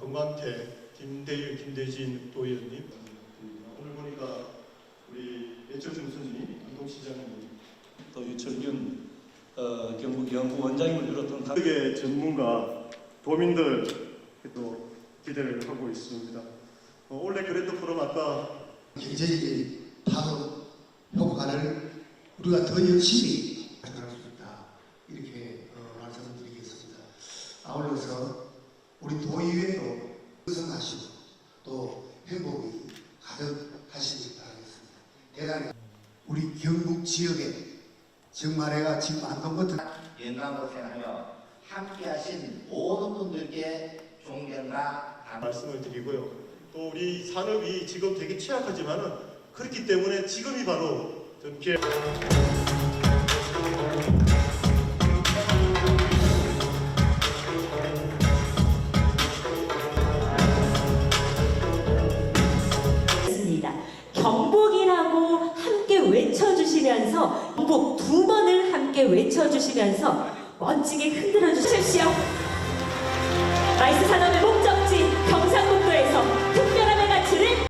건강태, 김대일, 김대진 도의원님 오늘 보니까 우리 예철준 선생님, 안동시장님 또 유철균 어, 경북 연구 원장님을 비롯한 각 세계 전문가, 도민들 또 기대를 하고 있습니다. 어, 올해 그랜드 포럼 아까 경제적인 파급 효과를 우리가 더 열심히 발전할 수 있다 이렇게 어, 말씀을 드리겠습니다. 아울러서 우리 도의회도 또 행복이 가득하시길 바라겠습니다. 대단히 우리 경북 지역에 정말 내가 지금 안동 같은 영광으로 생각하며 함께하신 모든 분들께 존경과 감 말씀을 드리고요. 또 우리 산업이 지금 되게 취약하지만은 그렇기 때문에 지금이 바로 좀 기회. 외쳐주시면서 경복 두 번을 함께 외쳐주시면서 멋지게 흔들어 주십시오. 라이스 산업의